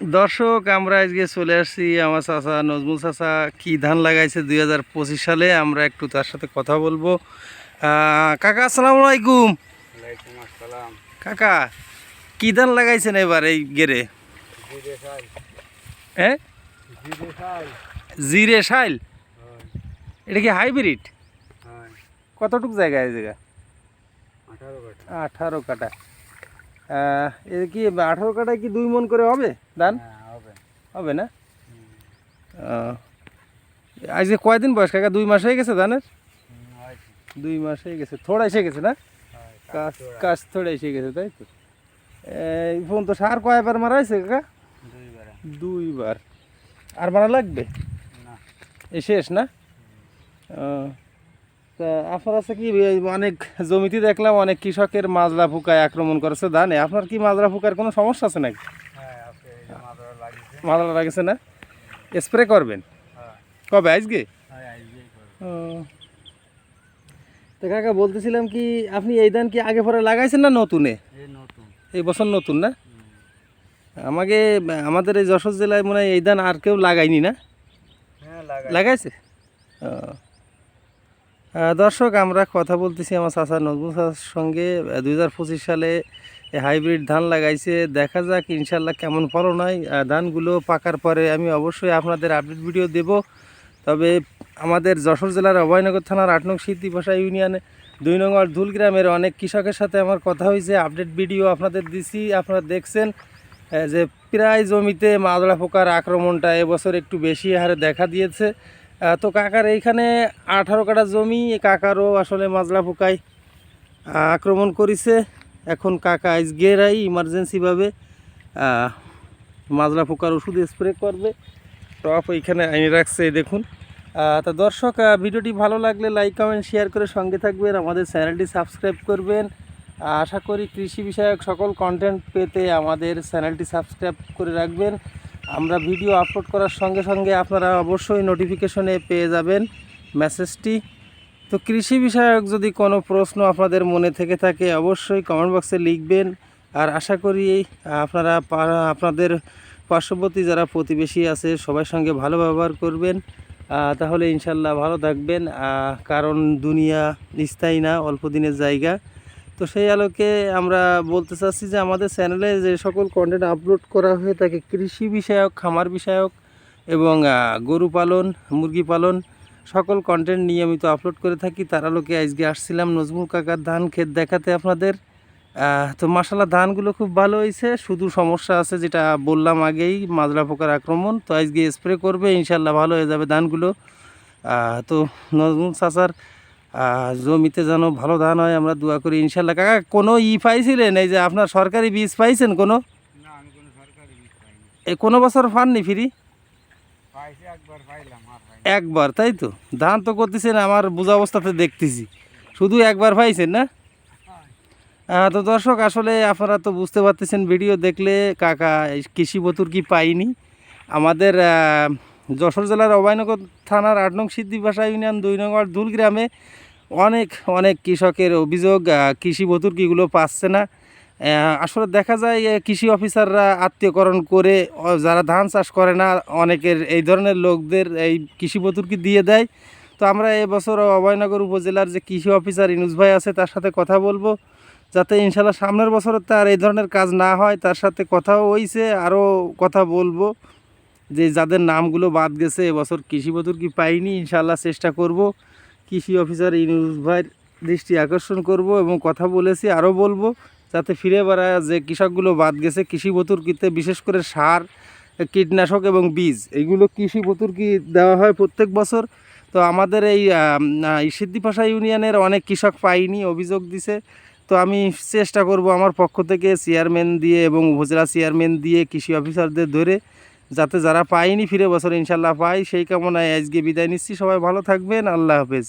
দর্শক আমরা আজকে চলে আসছি আমার চাচা নজমুল চাচা। কি ধান লাগাইছে দুই হাজার পঁচিশ সালে? আমরা একটু তার সাথে কথা বলব। কাকা আসসালাম আলাইকুম। ওয়ালাইকুম আসসালাম। কাকা কি ধান লাগাইছেন এবার এই গেরে? হ্যাঁ জিরে সাইল শাইল এটা কি হাইব্রিড? হয়। কতটুক জায়গা এই জায়গা? আঠারো কাটা কি আঠারো কাটায় কি দুই মন করে হবে ধান? হ্যাঁ হবে। হবে না? আজকে কয়দিন বয়স কাকা? দুই মাস হয়ে গেছে ধানের? দুই মাস হয়ে গেছে। থোড়া এসে গেছে না? কাজ কাজ থোড়া। এসে গেছে তাই তো? এই ফোন তো সার কয়বার মারা হয়েছে কাকা? দুইবার। আর মারা লাগবে? না। এই শেষ না? তা আপনার আছে কি অনেক জমিতে দেখলাম অনেক কৃষকের মাজরা পোকায় আক্রমণ করেছে ধানে। আপনার কি মাজরা পোকার কোনো সমস্যা আছে নাকি? হ্যাঁ মাজরা লাগেছে না? স্প্রে করবেন? হ্যাঁ। কবে আজকে? হয়। তো কাকা বলতেছিলাম কি আপনি এই ধান কি আগে পরে লাগাইছেন না নতুনে? এই বছর নতুন না? আমাকে আমাদের এই যশোর জেলায় মনে হয় এই ধান আর কেউ লাগায়নি না? হ্যাঁ লাগাইছে? ও। দর্শক, আমরা কথা বলতেছি আমার চাচা নজমুল চাচার সঙ্গে। দুই হাজার পঁচিশ সালে হাইব্রিড ধান লাগাইছে। দেখা যাক ইনশাল্লাহ কেমন ফলন হয়। ধানগুলো পাকার পরে আমি অবশ্যই আপনাদের আপডেট ভিডিও দেব। তবে আমাদের যশোর জেলার অভয়নগর থানার আট নং সিদ্ধিপাশা ইউনিয়নে দুই নং আর ধুল গ্রামের অনেক কৃষকের সাথে আমার কথা হয়েছে। আপডেট ভিডিও আপনাদের দিছি। আপনারা দেখছেন যে প্রায় জমিতে মাদড়া পোকার আক্রমণটা এবছর একটু বেশি হারে দেখা দিয়েছে। তো কাকার এইখানে আঠারো কাটা জমি, কাকারও আসলে মাজলা পোকায় আক্রমণ করেছে। এখন কাকা আজগেরাই ইমার্জেন্সিভাবে মাজলা পোকার ওষুধ স্প্রে করবে। টপ ওইখানে আইনে রাখছে দেখুন। তা দর্শক ভিডিওটি ভালো লাগলে লাইক কমেন্ট শেয়ার করে সঙ্গে থাকবেন। আমাদের চ্যানেলটি সাবস্ক্রাইব করবেন। আশা করি কৃষি বিষয়ক সকল কন্টেন্ট পেতে আমাদের চ্যানেলটি সাবস্ক্রাইব করে রাখবেন। আমরা ভিডিও আপলোড করার সঙ্গে সঙ্গে আপনারা অবশ্যই নোটিফিকেশনে পেয়ে যাবেন মেসেজটি তো কৃষি বিষয়ক যদি কোনো প্রশ্ন আপনাদের মনে থেকে থাকে, অবশ্যই কমেন্ট বক্সে লিখবেন। আর আশা করি, আপনারা আপনাদের পার্শ্ববর্তী যারা প্রতিবেশী আছে সবার সঙ্গে ভালো ব্যবহার করবেন। তাহলে ইনশাল্লাহ ভালো থাকবেন। কারণ দুনিয়া স্থায়ী না, অল্প দিনের জায়গা। তো সেই আলোকে আমরা বলতে চাচ্ছি যে আমাদের চ্যানেলে যে সকল কন্টেন্ট আপলোড করা হয়ে থাকে, কৃষি বিষয়ক, খামার বিষয়ক এবং গরু পালন, মুরগি পালন, সকল কন্টেন্ট নিয়মিত আপলোড করে থাকি। তার আলোকে আজকে আসছিলাম নজমুল কাকার ধান ক্ষেত দেখাতে আপনাদের। তো মাসালা ধানগুলো খুব ভালো হয়েছে। শুধু সমস্যা আছে যেটা বললাম আগেই, মাজরা পোকার আক্রমণ। তো আজকে স্প্রে করবে ইনশাল্লাহ ভালো হয়ে যাবে ধানগুলো। তো নজমুল চাচার জমিতে যেন ভালো ধান হয় আমরা দোয়া করি ইনশাল্লাহ কাকা কোনো ই পাইছিলেন? এই যে আপনার সরকারি বীজ পাইছেন কোনো? এই কোনো বছর পাননি ফ্রি? একবার তাই তো? ধান তো করতেছেন আমার বোঝা অবস্থাতে দেখতেছি। শুধু একবার পাইছেন না? তো দর্শক আসলে আপনারা তো বুঝতে পারতেছেন ভিডিও দেখলে কাকা এই কৃষি বতুর কি পাইনি? আমাদের যশোর জেলার অভয়নগর থানার আট নং সিদ্ধিভাষা ইউনিয়ন দুই নং দুল গ্রামে অনেক অনেক কৃষকের অভিযোগ কৃষি বতুরকিগুলো পাচ্ছে না। আসলে দেখা যায় কৃষি অফিসাররা আত্মীয়করণ করে যারা ধান চাষ করে না, অনেকের এই ধরনের লোকদের এই কৃষি বতুরকি দিয়ে দেয়। তো আমরা এবছর অভয়নগর উপজেলার যে কৃষি অফিসার ইনুস ভাই আছে, তার সাথে কথা বলব, যাতে ইনশাল্লাহ সামনের বছর তার এই ধরনের কাজ না হয়, তার সাথে কথাও হইছে, আরও কথা বলব। যে যাদের নামগুলো বাদ গেছে, এবছর কৃষি বতুর কি পাইনি ইনশাল্লাহ চেষ্টা করব। কৃষি অফিসার ইনুস ভাইয়ের দৃষ্টি আকর্ষণ করব এবং কথা বলেছি, আরও বলব, যাতে ফিরে বেড়া যে কৃষকগুলো বাদ গেছে, কৃষি বতুরকিতে বিশেষ করে সার, কীটনাশক এবং বীজ এইগুলো কৃষি বতুরকি দেওয়া হয় প্রত্যেক বছর। তো আমাদের এই সিদ্ধিপাশা ইউনিয়নের অনেক কৃষক পাইনি, অভিযোগ দিছে। তো আমি চেষ্টা করব আমার পক্ষ থেকে চেয়ারম্যান দিয়ে এবং উপজেলা চেয়ারম্যান দিয়ে কৃষি অফিসারদের ধরে যাতে যারা পায়নি ফিরে বছর ইনশাল্লাহ পাই সেই কামনায় আজকে বিদায় নিচ্ছি। সবাই ভালো থাকবেন। আল্লাহ হাফেজ।